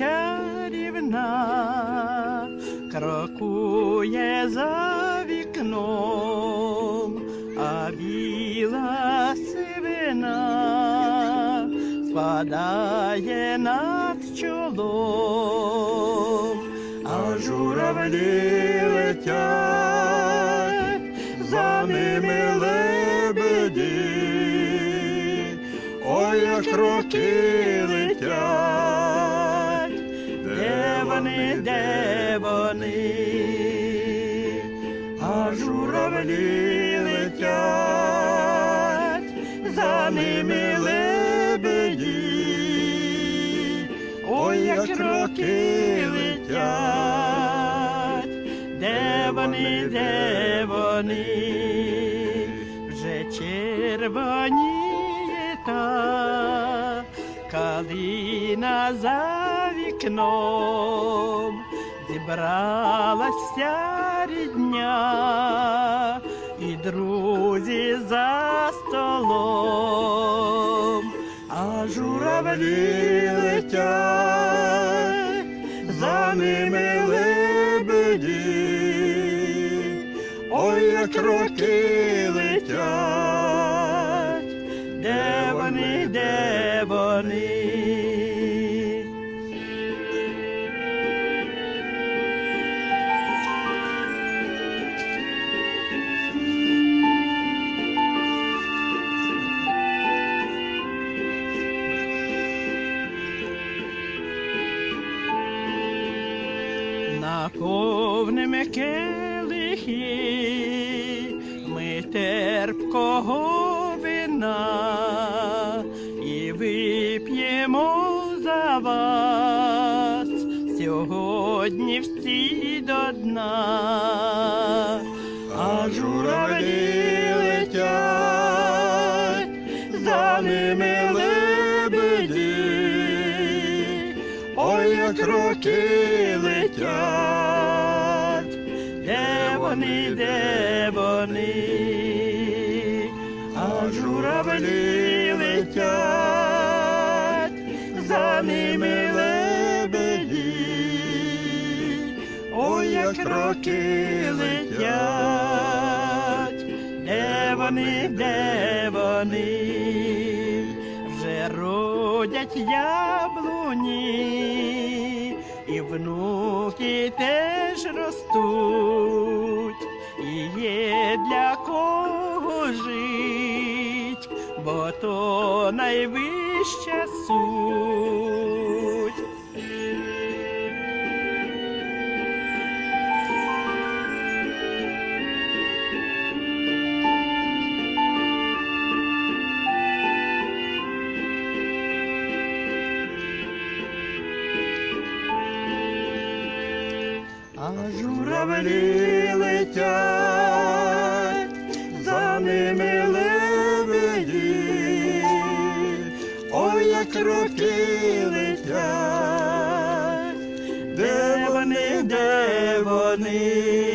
чарівна, крокує за вікном, а біла сивина спадає над чолом, а журавлі летять, за ними лебеді. Ой, як роки летять, вони, де вони, а журавлі летять, за ними лебеді. Ой, як роки летять, де вони, де вони, вже червоніє та калина за вікном, зібралася рідня і друзі за столом, а журавлі летять, за ними лебеді. Ой, як роки летять, Наповнимо келихи, ми терпкого вина сьогодні всі до дна, а журавлі летять, за ними лебеді. Ой, як роки летять, де вони, де вони, а журавлі летять, за ними лебеді. Як роки летять, де вони, де вони, вже родять яблуні, і внуки теж ростуть, і є для кого жить, бо то найвища суть. Журавлі летять, за ними лебеді. Ой, як роки летять, де вони, де вони,